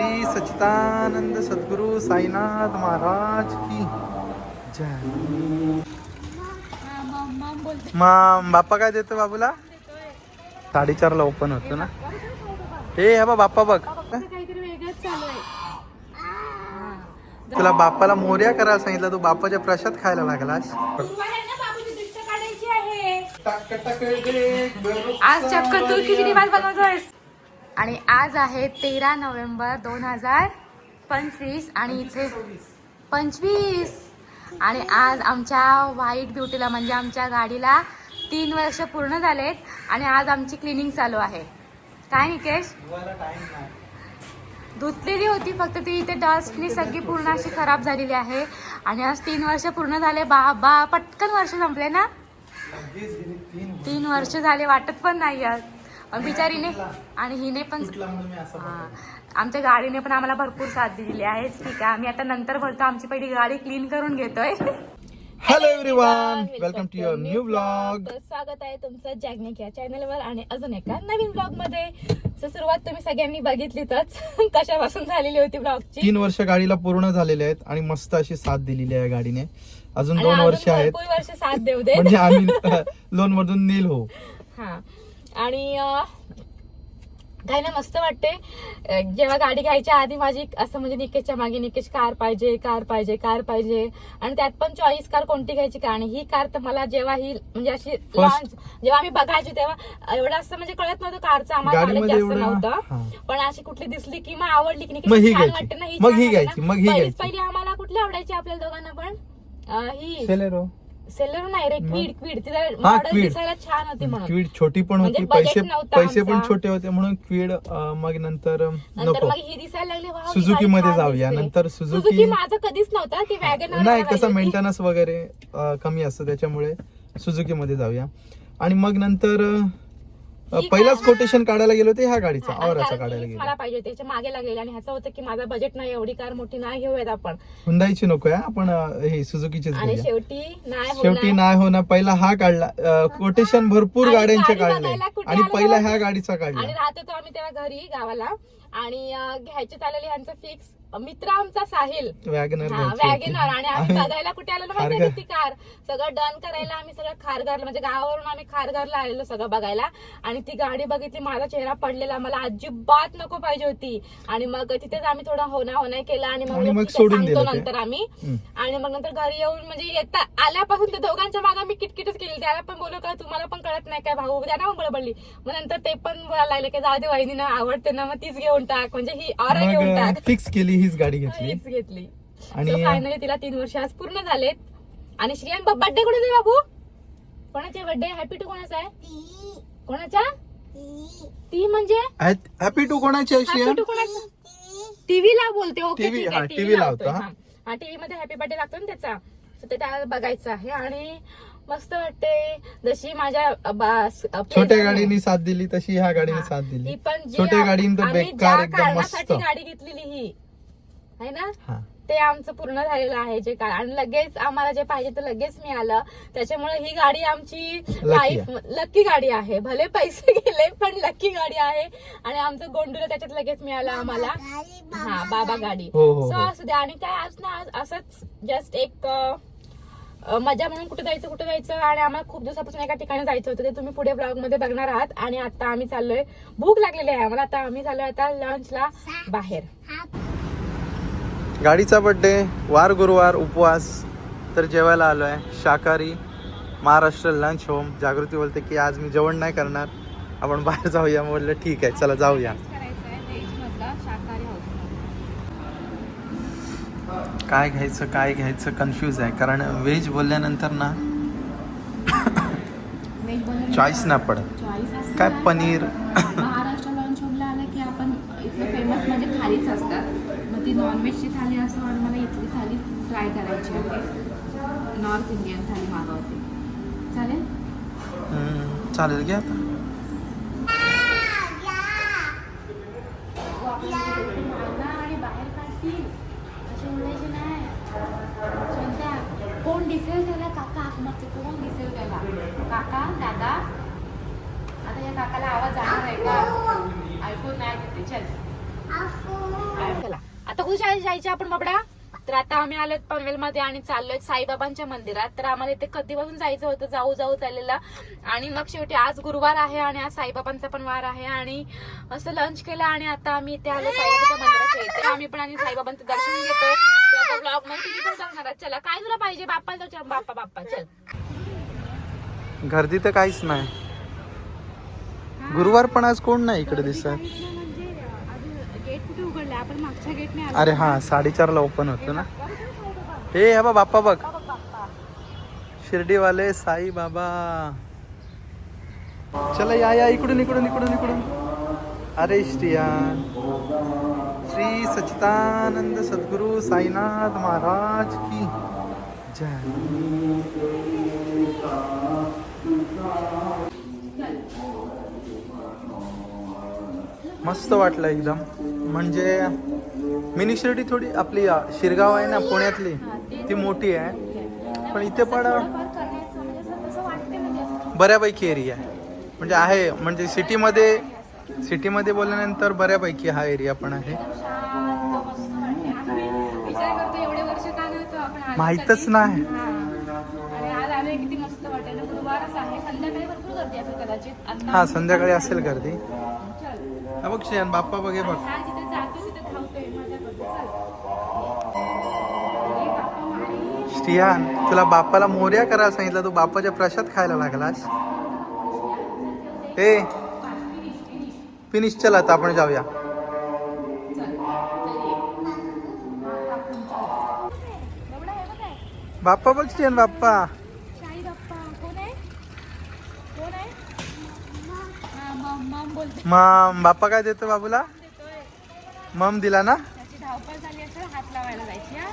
श्री सच्चिदानंद सद्गुरु साईनाथ महाराज की जय. माम बाप्पा काय देतो बाबूला? साडेचारला ओपन होतो ना. हे बा बाप्पा बघ. तुला बाप्पाला मोर्या करायला सांगितलं तू बाप्पाच्या प्रसाद खायला लागलास. आज चक्क तू किती दिवस बनवतोयस? आणि आज आहे तेरा नोव्हेंबर दोन हजार पंचवीस आणि इथे पंचवीस. आणि आज आमच्या व्हाईट ब्युटीला म्हणजे आमच्या गाडीला तीन वर्ष पूर्ण झालेत आणि आज आमची क्लिनिंग चालू आहे. काय निकेश? धुतलेली होती फक्त ती इथे डस्टनी सगळी पूर्ण अशी खराब झालेली आहे. आणि आज तीन वर्ष पूर्ण झाले. बा बा पटकन वर्ष संपले ना? तीन वर्ष झाले वाटत पण नाही आज. आणि बिचारीने आणि हिने पण हा. आमच्या गाडीने पण आम्हाला भरपूर साथ दिलेली आहे. ठीक आहे. आम्ही आता नंतर बोलतो. आमची पहिली गाडी क्लीन करून घेतोय. Hello everyone welcome to your new blog तर स्वागत आहे तुमचं जॅगनिक या चॅनलवर आणि अजून एका नवीन ब्लॉगमध्ये तर सुरुवात तुम्ही सगळ्यांनी बघितलीतच. कशापासून झालेली होती ब्लॉगची तीन वर्ष गाडीला पूर्ण झालेले आहेत आणि मस्त अशी साथ दिलेली आहे गाडीने. अजून दोन वर्ष आहेत. वर्ष साथ देऊ दे म्हणजे आम्ही लोन मधून नील हो. हा. आणि काही ना मस्त वाटते जेव्हा गाडी घ्यायच्या आधी माझी असं म्हणजे निकेशच्या मागे निकेश कार पाहिजे कार पाहिजे कार पाहिजे. आणि त्यात पण चॉईस कार कोणती घ्यायची का आणि ही कार तर मला जेव्हा ही म्हणजे अशी लॉन्च जेव्हा आम्ही बघायची तेव्हा एवढं असं म्हणजे कळत नव्हतं कारचं. आम्हाला जास्त नव्हतं. हा. पण अशी कुठली दिसली की मग आवडली की निकेश छान. वाटते ना ही ही ही. पहिली आम्हाला कुठली आवडायची आपल्याला दोघांना पण? ही. सेलेरो नाही रे? क्वीड क्वीड तिला हा मॉडेल क्वीड दिसायला छान होती म्हणून क्वीड छोटी पण म्हणजे होती budget पैसे नव्हता पैसे पण आमचा. छोटे होते म्हणून क्वीड अं, मग नंतर अं, नंतर नको मग ही दिसायला लागली ही सुझुकी मध्ये छान जाऊया. दिसते. नंतर सुझुकी- सुझुकी माझं कधीच नव्हता ती वॅगन नाही कसं मेंटेनन्स वगैरे अं, कमी असतं त्याच्यामुळे सुझुकी मध्ये जाऊया आणि मग नंतर अं, पहिलाच कोटेशन काढायला गेलो ते ह्या गाडीचा आवराचा काढायला मला गेलो. पाहिजे त्याच्यामागे लागलेली आणि ह्याचं होतं की माझा बजेट नाही एवढी कार मोठी नाही घेऊयात आपण. हुंदाईची नको आहे आपण अं, हे सुझुकीचीच आणि घेऊया शेवटी नाही शेवटी होणार. नाही होणार पहिला हा काढला कोटेशन भरपूर आणि गाड्यांचे गाडी काढले बघायला कुठे आणि आलो? पहिला ह्या गाडीचा आणि काढला राहतो तो आम्ही तेव्हा घरी गावाला. आणि अं, घ्यायचे चाललेले ह्यांचं फिक्स मित्र आमचा साहिल. वॅगनर हा वॅगनर. आणि आम्ही बघायला कुठे आलेलो माहिती. ती कार? सगळं डन करायला आम्ही सगळं खारघरला म्हणजे गावावरून आम्ही खारघरला आलेलो सगळं बघायला. आणि ती गाडी बघितली माझा चेहरा पडलेला. मला अजिबात नको पाहिजे होती. आणि मग तिथेच आम्ही थोडा होना होना केला. आणि मग सांगतो. नंतर आम्ही. आणि मग नंतर घरी येऊन म्हणजे येता आल्यापासून ते दोघांच्या मागे मी किटकिटच केली. त्याला पण बोललो का तुम्हाला पण कळत नाही काय भाऊ? त्यांना पण बडबडली मग नंतर ते पण बोलायला लागले की जाऊ दे वहिनीनं आवडते ना मग तीच घेऊन टाक. म्हणजे ही ऑरा घेऊन टाक. फिक्स केली हीच गाडी घेतली. हीच घेतली. आणि फायनली तिला तीन वर्ष आज पूर्ण झालेत. आणि श्रियान बर्थडे कोणाचा आहे बाबू? कोणाचे बर्थडे हॅपी टू कोणाचा आहे? कोणाचा ती. म्हणजे? हॅपी टू कोणाची आहे हॅपी श्रिया टू कोणाचा? टीव्ही ला बोलते ओके हा, टीव्ही लावतो, हा. टीव्ही मध्ये हॅपी बर्थडे लागतो ना त्याचा. ते त्याला बघायचं आहे. आणि मस्त वाटते. जशी माझ्या छोट्या गाडीने साथ दिली तशी ह्या गाडीने. साथ दिली. पण छोट्या गाडीने तर आम्ही बेकार ज्या एकदम मस्त. कारणासाठी गाडी घेतलेली ही है ना? हा. ते आमचं पूर्ण झालेलं आहे जे काय आणि लगेच आम्हाला जे पाहिजे ते लगेच मिळालं. त्याच्यामुळे ही गाडी आमची लाईफ लकी गाडी आहे. भले पैसे गेले पण लकी गाडी आहे. आणि आमचं गोंडूला त्याच्यात लगेच मिळालं आम्हाला. हा बाबा गाडी. हो, हो, सो हो. असू द्या आणि काय आज ना आज असंच जस्ट एक अं, मजा म्हणून कुठे जायचं कुठे जायचं. आणि आम्हाला खूप दिवसापासून एका ठिकाणी जायचं होतं. ते तुम्ही पुढे ब्लॉगमध्ये बघणार आहात. आणि आता आम्ही चाललोय. भूक लागलेली आहे आम्हाला. आता आम्ही चाललोय आता लंचला बाहेर. गाडीचा बड्डे वार गुरुवार उपवास. तर जेवायला आलो आहे शाकाहारी महाराष्ट्र लंच होम जागृती बोलते की आज मी जेवण नाही करणार. आपण बाहेर जाऊया. बोललं ठीक आहे चला जाऊया. काय घ्यायचं काय घ्यायचं कन्फ्यूज आहे. कारण व्हेज बोलल्यानंतर ना चॉईस ना पडत. काय. पनीर? महाराष्ट्र लॉन्च होमला आलं की आपण फेमस म्हणजे असतात. ती नॉनव्हेजची थाली असो आणि मला इथली थाली ट्राय करायची आहे. नॉर्थ इंडियन थाली मागवते. चालेल? चालेल घ्या आता. आणि बाहेर काढतील असे उडायचे नाही कोण दिसेल त्याला काका हाक कोण दिसेल त्याला काका दादा? आता या काकाला आवाज जाणार आहे का? ऐकून नाही देते चल. आता कुठे शाळेत जायचे आपण बाबडा? तर आता आम्ही आलोय पनवेलमध्ये आणि चाललोय साईबाबांच्या मंदिरात. तर आम्हाला इथे कधीपासून जायचं होतं? जाऊ जाऊ चाललेलं. आणि मग शेवटी आज गुरुवार आहे आणि आज साईबाबांचा पण वार आहे. आणि असं लंच केलं आणि आता आम्ही इथे आलो साईबाबाच्या मंदिराच्या इथे. आम्ही पण आणि साईबाबांचं दर्शन घेतोय. आता ब्लॉगमध्ये तुम्ही पण चला काय तुला पाहिजे? बाप्पा चल बाप्पा बाप्पा चल. गर्दी तर काहीच नाही. गुरुवार पण आज कोण नाही इकडे दिसत? आपण मागच्या गेटने अरे हा साडेचारला ओपन होतो ना. हे हा बा बाप्पा बघ. शिर्डीवाले साई बाबा. चला या या इकडून इकडून इकडून इकडून. अरे श्रियान. श्री सच्चिदानंद सद्गुरु साईनाथ महाराज की जय. मस्त वाटलं एकदम. म्हणजे मिनिशिर्डी थोडी आपली शिरगाव आहे ना पुण्यातली ती मोठी आहे. पण इथे पण बऱ्यापैकी एरिया आहे. म्हणजे आहे म्हणजे सिटीमध्ये सिटीमध्ये बोलल्यानंतर बऱ्यापैकी हा एरिया पण आहे. माहीतच नाही. हा संध्याकाळी असेल गर्दी. हा बघ शेण बाप्पा बघे बघ. तुला बाप्पाला मोर्या करायला सांगितलं तू बाप्पाच्या प्रसाद खायला लागलास? ए फिनिश चला आता आपण जाऊया. बाप्पा बघ श्रियान बाप्पा. मम बोलते बाप्पा काय देतो बाबूला? देतोय मम दिला ना? त्याची धावपळ झाली असेल हात लावायला जायची हा?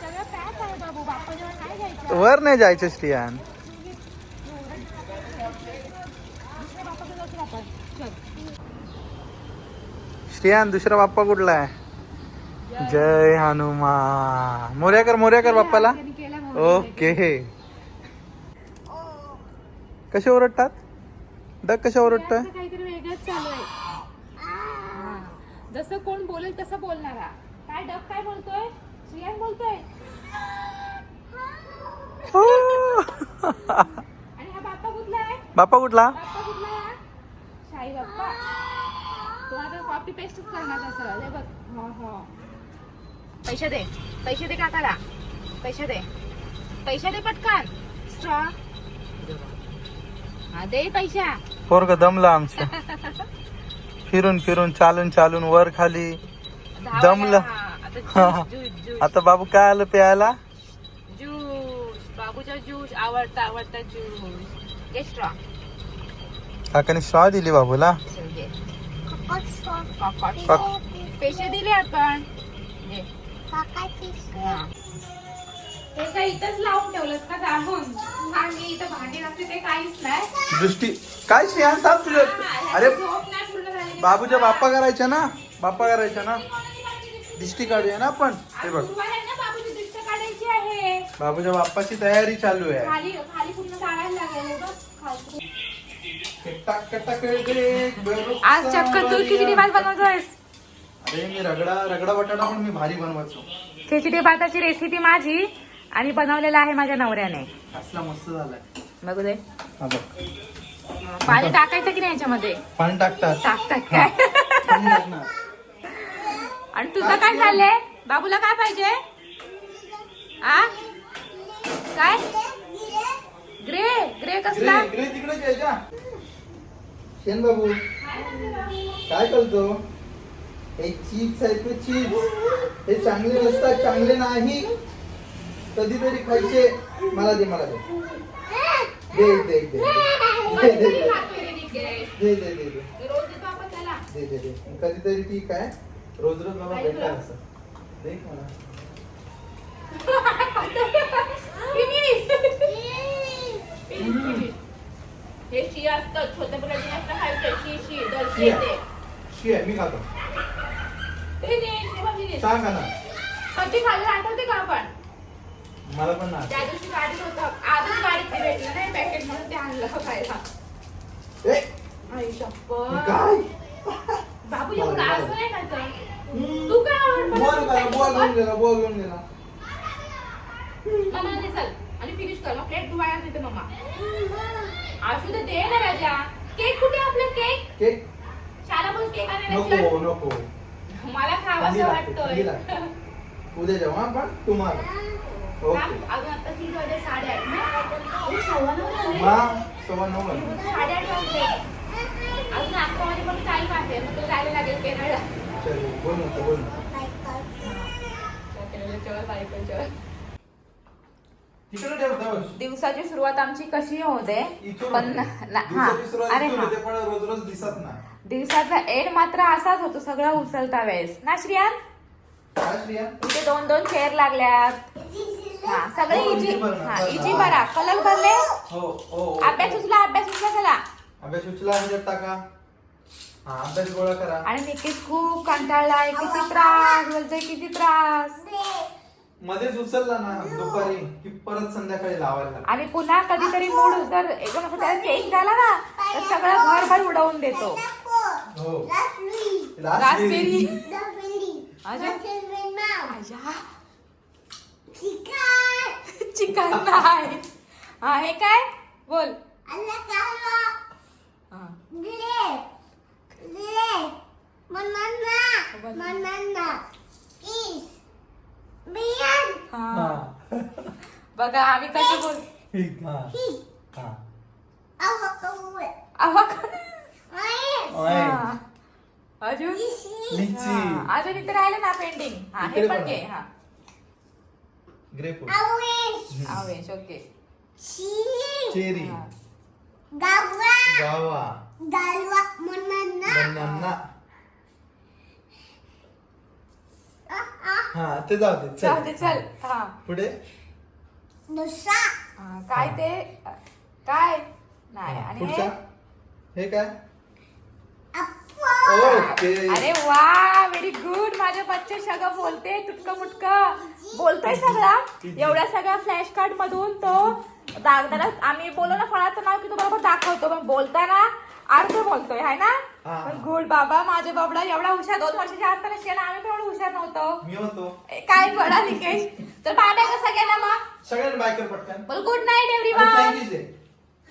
सगळं पॅक आहे बाबू. बाप्पा जेव्हा काय घ्यायचं? वर नाही जायचं श्रियान. दुसऱ्या बाप्पाकडे जाऊ आपण चल. श्रियान दुसरा बाप्पा कुठला आहे? जय हनुमान. मोर्या कर मोर्या कर बाप्पाला. त्यांनी केला भाऊ. ओके. कसे ओरडतात? डग कशा ओरडतोय असं काहीतरी वेगळंच चालू आहे. हा. जसं कोण बोलेल तसं बोलणारा. काय डक काय बोलतोय? श्रियान बोलतोय? आणि हा बाप्पा कुठला आहे? बाप्पा कुठला? बाप्पा कुठला आहे? हा? शाही बाप्पा. तो आता कॉपी पेस्टच करणार सरळ. हे बघ. हो हो. पैसे दे. पैसे दे काकाला. पैसे दे. पैसे दे पटकन. स्ट्रॉ हा दे पैसा. पोरग दमला आमच्या फिरून फिरून चालून चालून वर खाली. दमलं. हा, आता बाबू काय आलं प्यायला? ज्यूस. बाबूचा ज्यूस आवडता आवडता ज्यूस. घे स्ट्रॉ काकाने श्वा दिली बाबूला. पैसे दिले आपण. हा. काय इथंच लावून ठेवलंस का जाऊन भांडी इथं भांडी लागते ते काहीच नाही. दृष्टी तुझं. अरे झोप नाही पूर्ण झालेली. बाबूच्या बाप्पा करायच्या ना? बाप्पा करायच्या ना? दिष्टी काढूया ना आपण? हे बघ. गुरुवार आहे ना बाबूची दृष्ट काढायची आहे. बाबूच्या बाप्पाची तयारी चालू आहे. खाली खाली पूर्ण काढायला लागेल हे बघ. खालचं. टक टक डेक, बेरोजचा आज चक्क तू खिचडी भात बनवतोयस. अरे मी रगडा रगडा बटाटा पण मी भारी बनवायचो खिचडी भाताची रेसिपी माझी. आणि बनवलेला आहे माझ्या नवऱ्याने. असला मस्त झालाय. बघू दे. हा बघ. पाणी टाकायचं की नाही याच्यामध्ये? पाणी टाकतात. टाकतात काय? पाणी टाकणार. आणि तुझं काय चाललंय? बाबूला काय पाहिजे? आ? काय? ग्रे ग्रे कसला? इकडे इकडे तिकडे शेन बाबू काय करतो? हे चिप्स आहेत ते चिप्स हे चांगले नसतात चांगले नाही. कधीतरी खायचे मला दे मला दे. दे दे दे दे. दे दे दे. दे दे दे कधीतरी ठीक आहे. रोज रोज बाबा बेकार असं. मला. हे शी असतं छोट्या मुलांनी जास्त खायचं शी शी दर्शी शी आहे. येते शी आहे मी खातो. सांगा ना. कधी खाल्लं? आठवते का आपण? मला पण ना त्या दिवशी गाडीत होतं. आजच गाडीत ते भेटलं नाही पॅकेट म्हणून ते आणलं खायला. ए! आई शप्पथ. काय? बाबू एवढं असं नाही खायचं तू काय आवडतं बुवा करा बुवा घेऊन गेला बुवा घेऊन गेला मम्मा दे चल. आणि फिनिश कर. मग प्लेट धुवायला देते मम्मा. असू दे दे ना राजा. केक कुठे आहे आपला केक केक शाला बोल केक आणायला नको मला थंडी खावासं लागते, थंडी लागते. उद्या जेव्हा आपण तुम्हाला. ना. सव्वा नऊ बोल बोल. तिकडे. दिवसाची सुरुवात आमची कशी होते? इथून पण होते. ना- हा दिवसाची सुरुवात अरे इथून हा. होते, पण रोज रोज दिसत नाही. दिवसाचा एड मात्र असाच होतो सगळं उचलता वेळेस. ना श्रियान? काय श्रिया इथे दोन दोन चेअर लागल्यात. हा सगळे हो, इजी हा ना. इजी भरा कलर भरले हो हो हो. अभ्यास उचला अभ्यास उचला चला अभ्यास उचला ह्याच्यात टाका. हा अभ्यास गोळा करा. आणि निकेश खूप कंटाळलाय किती त्रास बोलतोय किती त्रास. मध्येच उचलला ना दुपारी की परत संध्याकाळी लावायला आणि पुन्हा कधीतरी मूड जर एकदम त्याला केक झाला ना तर सगळं घरभर उडवून देतो. हो. Raspberry. अजून? आया. चिकन. नाही. हा हे काय? बोल. हा. बघा आम्ही कसे बोल हा. हा. हा. अजून? हा. अजून इथे राहिलं ना पेंडिंग हा हे पण. घे हा. ग्रेप आवेश ओके चेरी हा. गावा बनाना हा ते जाऊ दे जाऊ दे चल. हा. पुढे? हा, काय ते? काय? नाही आणि हे? हे काय? ओके. अरे वा! व्हेरी गुड माझ्या बच्चे सगळं बोलते तुटक मुटक बोलतोय सगळा. एवढ्या सगळ्या फ्लॅश कार्ड मधून तो दागदाला आम्ही बोललो ना फळाचं नाव की तो बरोबर दाखवतो पण बोलताना अर्थ बोलतोय हाय ना. पण गुड बाबा माझे बाबडा एवढा हुशार दोन वर्षाच्या आसपास शिकायला आम्ही पण एवढं हुशार नव्हतो. काय बडा निकेश? तर बाय कसा गेला मग? सगळ्यांनी बायकर पटकन. बोल गुड नाईट एव्हरीवन.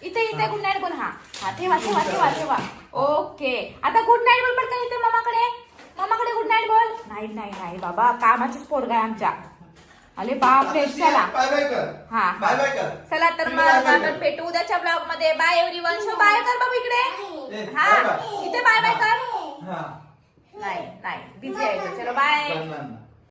इथे इथे गुड नाईट बोल हा. हा ठेवा ठेवा ठेवा ठेवा. ओके आता गुड नाईट बोल पटकन इथे मामाकडे. मामाकडे गुड नाईट बोल. नाही नाही नाही बाबा कामाचीच पोरगा आहे आमच्या. अरे आता श्रिया, चला. बाय बाय कर. हा बाय बाय कर. चला तर मग आपण. भेटू उद्याच्या ब्लॉगमध्ये. बाय एव्हरीवन शो बाय कर बाबू इकडे. हा. इथे बाय बाय कर. हा. नाही नाही. बिझी आहे तो. चलो बाय